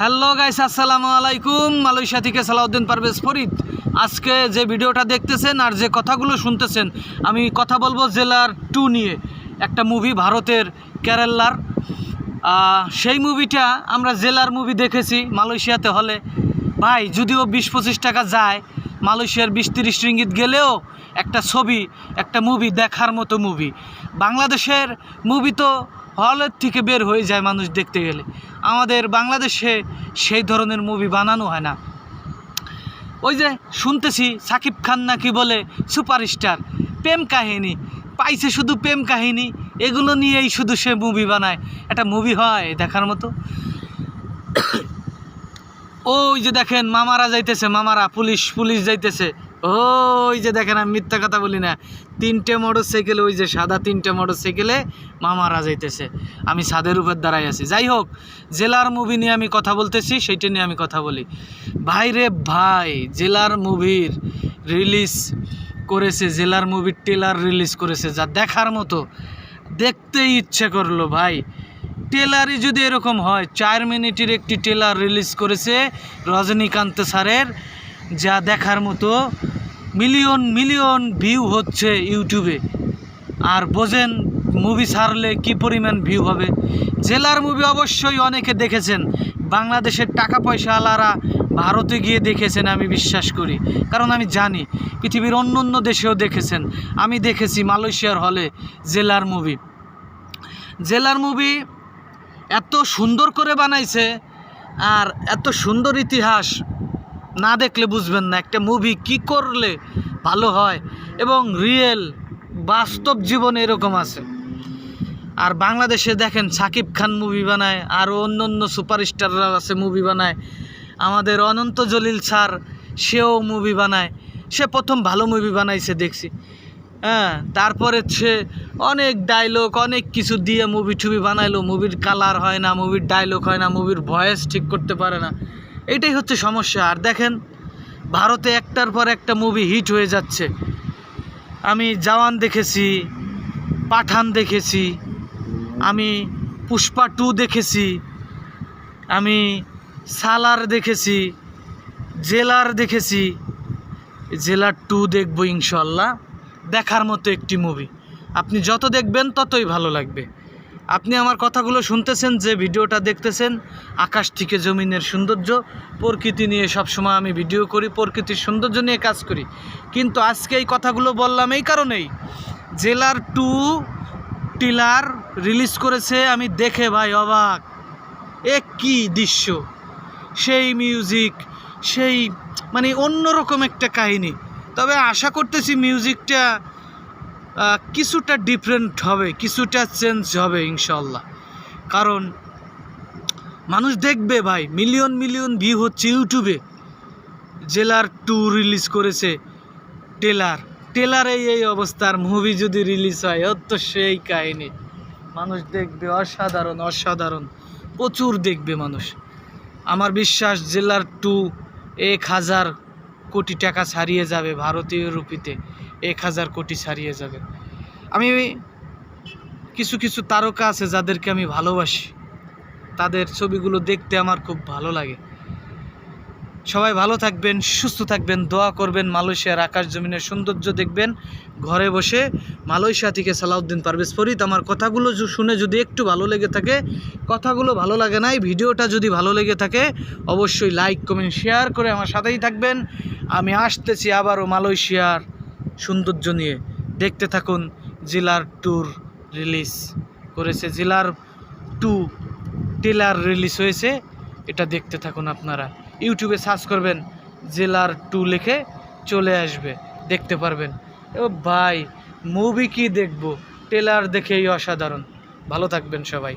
Hello guys, আসসালামু আলাইকুম। Malaysia থেকে সালাউদ্দিন পারভেজ ফরিদ। আজকে যে ভিডিওটা দেখতেছেন আর যে কথাগুলো শুনতেছেন, আমি কথা বলব জেলার টু নিয়ে। একটা মুভি ভারতের কেরালার। সেই মুভিটা আমরা জেলার মুভি দেখেছি মালয়েশিয়াতে হলে। ভাই, যদিও বিশ পঁচিশ টাকা যায় মালয়েশিয়ার বিশ তিরিশ রিঙ্গিত গেলেও একটা ছবি, একটা মুভি দেখার মতো মুভি বাংলাদেশের মুভি তো হলের থেকে বের হয়ে যায় মানুষ দেখতে গেলে। আমাদের বাংলাদেশে সেই ধরনের মুভি বানানো হয় না। ওই যে শুনতেছি সাকিব খান নাকি বলে সুপারস্টার প্রেম কাহিনী। পাইছে শুধু প্রেম কাহিনী, এগুলো নিয়েই শুধু সে মুভি বানায়। একটা মুভি হয় দেখার মতো। ওই যে দেখেন মামারা যাইতেছে, মামারা, পুলিশ পুলিশ যাইতেছে। ওই যে দেখেন, আমি মিথ্যা কথা বলি না। তিনটে মোটর সাইকেলে ওই যে সাদা তিনটে মোটর সাইকেলে মামারা যাইতেছে। আমি ছাদের উপর দাঁড়াই আছি। যাই হোক, জেলার মুভি নিয়ে আমি কথা বলতেছি, সেইটা নিয়ে আমি কথা বলি। ভাই রে ভাই, জেলার মুভির রিলিজ করেছে, জেলার মুভির টেলার রিলিজ করেছে, যা দেখার মতো। দেখতেই ইচ্ছে করল ভাই। টেলারই যদি এরকম হয়, চার মিনিটের একটি টেলার রিলিজ করেছে রজনীকান্ত স্যারের, যা দেখার মতো মিলিয়ন মিলিয়ন ভিউ হচ্ছে ইউটিউবে আর বোঝেন মুভি ছাড়লে কি পরিমাণ ভিউ হবে? জেলার মুভি অবশ্যই অনেকে দেখেছেন। বাংলাদেশের টাকা পয়সা আলারা ভারতে গিয়ে দেখেছেন, আমি বিশ্বাস করি। কারণ আমি জানি, পৃথিবীর অন্য অন্য দেশেও দেখেছেন। আমি দেখেছি মালয়েশিয়ার হলে জেলার মুভি জেলার মুভি এত সুন্দর করে বানাইছে আর এত সুন্দর ইতিহাস না দেখলে বুঝবেন না একটা মুভি কি করলে ভালো হয় এবং রিয়েল বাস্তব জীবনে এরকম আছে। আর বাংলাদেশে দেখেন সাকিব খান মুভি বানায়, আর অন্য অন্য সুপারস্টাররা আছে মুভি বানায়। আমাদের অনন্ত জলিল স্যার, সেও মুভি বানায়। সে প্রথম ভালো মুভি বানাইছে, দেখছি। হ্যাঁ তারপরে সে অনেক ডায়লগ অনেক কিছু দিয়ে মুভি টুভি বানাইলো। মুভির কালার হয় না মুভির ডায়লগ হয় না মুভির ভয়েস ঠিক করতে পারে না। এটাই হচ্ছে সমস্যা। আর দেখেন, ভারতে একটার পর একটা মুভি হিট হয়ে যাচ্ছে। আমি জওয়ান দেখেছি, পাঠান দেখেছি, আমি পুষ্পা টু দেখেছি, আমি সালার দেখেছি, জেলার দেখেছি। জেলার টু দেখব ইনশাল্লাহ। দেখার মতো একটি মুভি আপনি যত দেখবেন ততই ভালো লাগবে। আপনি আমার কথাগুলো শুনতেছেন, যে ভিডিওটা দেখতেছেন, আকাশ থেকে জমিনের সৌন্দর্য, প্রকৃতি নিয়ে সবসময় আমি ভিডিও করি, প্রকৃতির সৌন্দর্য নিয়ে কাজ করি। কিন্তু আজকে এই কথাগুলো বললাম এই কারণেই, জেলার টু টিলার রিলিজ করেছে, আমি দেখে ভাই অবাক। এ কি দৃশ্য? সেই মিউজিক সেই মানে অন্যরকম একটা কাহিনী। তবে আশা করতেছি মিউজিকটা কিছুটা ডিফারেন্ট হবে, কিছুটা চেঞ্জ হবে ইনশাল্লাহ কারণ মানুষ দেখবে ভাই মিলিয়ন মিলিয়ন ভিউ হচ্ছে ইউটিউবে জেলার টু রিলিজ করেছে টেলার টেলারে এই অবস্থার মুভি যদি রিলিজ হয়, অত সেই কাহিনী। মানুষ দেখবে অসাধারণ অসাধারণ। প্রচুর দেখবে মানুষ। আমার বিশ্বাস জেলার টু এক হাজার কোটি টাকা ছাড়িয়ে যাবে ভারতীয় রুপিতে, এক হাজার কোটি ছাড়িয়ে যাবে। আমি কিছু কিছু তারকা আছে যাদেরকে আমি ভালোবাসি। তাদের ছবিগুলো দেখতে আমার খুব ভালো লাগে। সবাই ভালো থাকবেন, সুস্থ থাকবেন, দোয়া করবেন মালয়েশিয়ার আকাশ জমিনের সৌন্দর্য দেখবেন, ঘরে বসে মালয়েশিয়া থেকে সালাউদ্দিন পারভেজ ফরিদ আমার কথাগুলো শুনে যদি একটু ভালো লেগে থাকে, কথাগুলো ভালো লাগে নাই, ভিডিওটা যদি ভালো লেগে থাকে, অবশ্যই লাইক কমেন্ট শেয়ার করে আমার সাথেই থাকবেন। আমি আসতেছি আবারও মালয়েশিয়ার সৌন্দর্য নিয়ে। দেখতে থাকুন জেলার ট্যুর রিলিজ করেছে। জেলার টু টেলার রিলিজ হয়েছে। এটা দেখতে থাকুন আপনারা। ইউটিউবে সার্চ করবেন জেলার টু লিখে চলে আসবে। দেখতে পারবেন। ও ভাই মুভি কি দেখব? টেলার দেখেই অসাধারণ। ভালো থাকবেন সবাই।